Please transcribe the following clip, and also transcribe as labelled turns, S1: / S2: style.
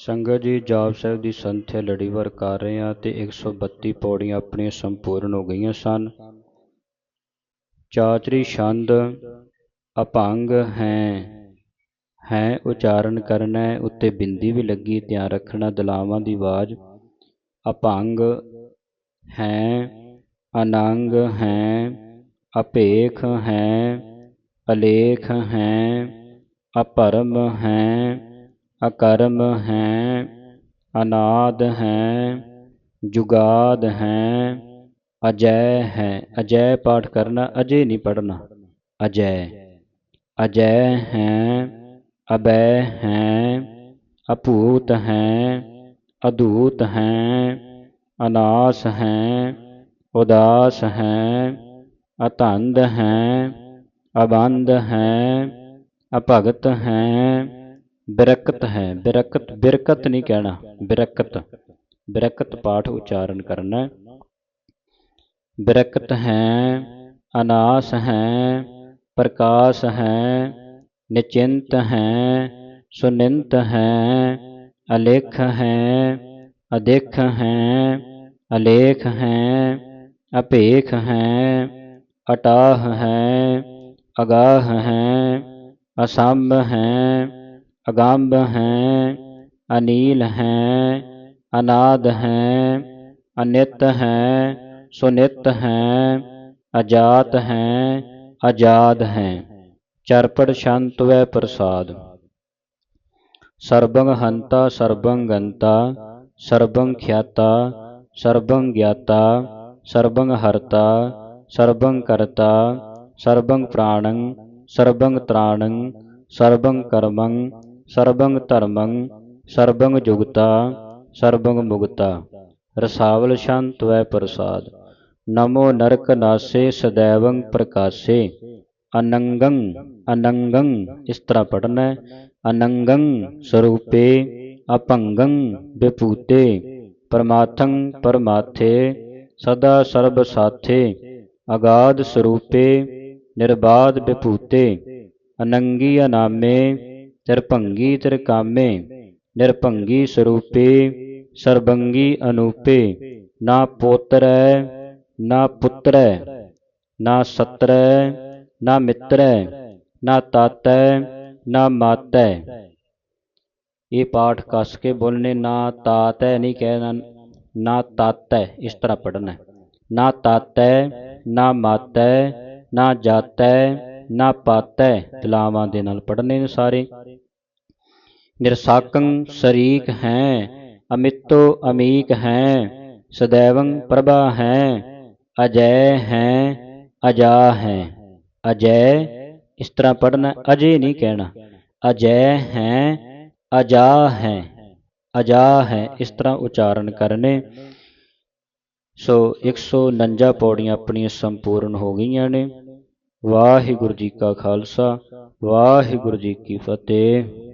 S1: ਸੰਗਤ ਜੀ ਜਾਪ ਸਾਹਿਬ ਦੀ ਸੰਥਿਆ ਲੜੀਵਾਰ ਕਰ ਰਹੇ ਹਾਂ ਤੇ 132 ਪੌੜੀਆਂ ਆਪਣੀਆਂ ਸੰਪੂਰਨ ਹੋ ਗਈਆਂ ਸਨ। ਚਾਚਰੀ ਛੰਦ ਅਭੰਗ ਹੈ ਹੈ ਉਚਾਰਨ ਕਰਨਾ ਹੈ, ਉੱਤੇ ਬਿੰਦੀ ਵੀ ਲੱਗੀ ਧਿਆਨ ਰੱਖਣਾ ਦਲਾਵਾਂ ਦੀ ਆਵਾਜ਼। ਅਭੰਗ ਹੈ ਅਨੰਗ ਹੈ ਅਭੇਖ ਹੈ ਅਲੇਖ ਹੈ ਅਪਰਮ ਹੈ ਅਕਰਮ ਹੈ, ਅਨਾਦ ਹੈ, ਜੁਗਾਦ ਹੈ, ਅਜੈ ਹੈ। ਅਜੈ ਪਾਠ ਕਰਨਾ, ਅਜੇ ਨਹੀਂ ਪੜਨਾ ਅਜੈ। ਅਜੈ ਹੈ, ਅਬੈ ਹੈ, ਅਭੂਤ ਹੈ ਅਦੂਤ ਹੈ, ਅਨਾਸ ਹੈ, ਉਦਾਸ ਹੈ ਅਤੰਦ ਹੈ ਅਬੰਧ ਹੈ, ਅਭਗਤ ਹੈ। ਬਿਰਕਤ ਹੈ ਬਿਰਕਤ ਬਿਰਕਤ ਨਹੀਂ ਕਹਿਣਾ ਬਿਰਕਤ ਬਿਰਕਤ ਪਾਠ ਉਚਾਰਨ ਕਰਨਾ ਬਿਰਕਤ ਹੈ ਅਨਾਸ ਹੈ ਪ੍ਰਕਾਸ਼ ਹੈ ਨਿਚਿੰਤ ਹੈ ਸੁਨਿੰਤ ਹੈ ਅਲੇਖ ਹੈ ਅਦੇਖ ਹੈ ਅਲੇਖ ਹੈ ਅਭੇਖ ਹੈ ਅਟਾਹ ਹੈ ਅਗਾਹ ਹੈ ਅਸੰਭ ਹੈ ਅਗੰਭ ਹੈ, ਅਨੀਲ ਹੈ, ਅਨਾਦ ਹੈ, ਅਨਿਤ ਹੈ, ਸੁਨਿਤ ਹੈ, ਅਜਾਤ ਹੈ ਆਜ਼ਾਦ ਹੈ। ਚਰਪੜ ਸ਼ੰਤ ਵੈ ਪ੍ਰਸਾਦ। ਸਰਬੰ ਹੰਤਾ, ਸਰਬੰ ਗੰਤਾ, ਸਰਬੰ ਖਿਆਤਾ, ਸਰਬੰ ਗਿਆਤਾ, ਸਰਬੰ ਹਰਤਾ, ਸਰਬੰ ਕਰਤਾ, ਸਰਬੰ ਪ੍ਰਾਣੰ, ਸਰਬੰ ਤ੍ਰਾਣੰ, ਸਰਬੰ ਕਰਮੰ ਸਰਬੰ ਧਰਮੰ ਸਰਬੰ ਜੁਗਤਾ ਸਰਬੰ ਮੁਗਤਾ ਰਸਾਵਲ ਸ਼ੰਤ ਵੈ ਪ੍ਰਸਾਦ। ਨਮੋ ਨਰਕ ਨਾਸੇ ਸदैवੰ ਪ੍ਰਕਾਸੇ। ਅਨੰਗੰ ਅਨੰਗੰ ਇਸ ਤਰ੍ਹਾਂ ਪੜਨਾ ਹੈ। ਅਨੰਗੰ ਸਰੂਪੇ, ਅਪੰਗੰ ਵਿਪੂਤੇ ਪਰਮਾਥੰ ਪਰਮਾਥੇ ਸਦਾ ਸਰਬ ਸਾਥੇ। ਅਗਾਧ ਸਰੂਪੇ, ਨਿਰਬਾਧ ਵਿਪੂਤੇ ਅਨੰਗੀ ਅਨਾਮੇ ਤਿਰਭੰਗੀ ਤਿਰਕਾਮੇ ਨਿਰਭੰਗੀ ਸਰੂਪੇ ਸਰਬੰਗੀ ਅਨੂਪੇ ਨਾ ਪੋਤਰੈ ਨਾ ਪੁੱਤਰੈ ਨਾ ਸਤਰੈ ਨਾ ਮਿੱਤਰੈ ਨਾ ਤਾਤੈ ਨਾ ਮਾਤੈ ਇਹ ਪਾਠ ਕੱਸ ਕੇ ਬੋਲਨੇ ਨਾ ਤਾਤੈ ਨਹੀਂ ਕਹਿਣਾ ਨਾ ਤਾਤੈ ਇਸ ਤਰ੍ਹਾਂ ਪੜਨਾ ਨਾ ਤਾਤੈ ਨਾ ਮਾਤੈ ਨਾ ਜਾਤੈ ਨਾ ਪਾਤੈ ਤਲਾਵਾਂ ਦੇ ਨਾਲ ਪੜਨੇ ਨੇ ਸਾਰੇ ਨਿਰਸਾਕੰ ਸ਼ਰੀਕ ਹੈ, ਅਮਿਤੋ ਅਮੀਕ ਹੈ, ਸਦੈਵੰ ਪ੍ਰਭਾ ਹੈ, ਅਜੈ ਹੈ, ਅਜਾ ਹੈ, ਅਜੈ, ਇਸ ਤਰ੍ਹਾਂ ਪੜਨਾ ਅਜੇ ਨਹੀਂ ਕਹਿਣਾ, ਅਜੈ ਹੈ, ਅਜਾ ਹੈ ਅਜਾ ਹੈ, ਇਸ ਤਰ੍ਹਾਂ ਉਚਾਰਨ ਕਰਨੇ। ਸੋ 149 ਪੌੜੀਆਂ ਆਪਣੀਆਂ ਸੰਪੂਰਨ ਹੋ ਗਈਆਂ ਨੇ। ਵਾਹਿਗੁਰੂ ਜੀ ਕਾ ਖਾਲਸਾ, ਵਾਹਿਗੁਰੂ ਜੀ ਕੀ ਫਤਿਹ।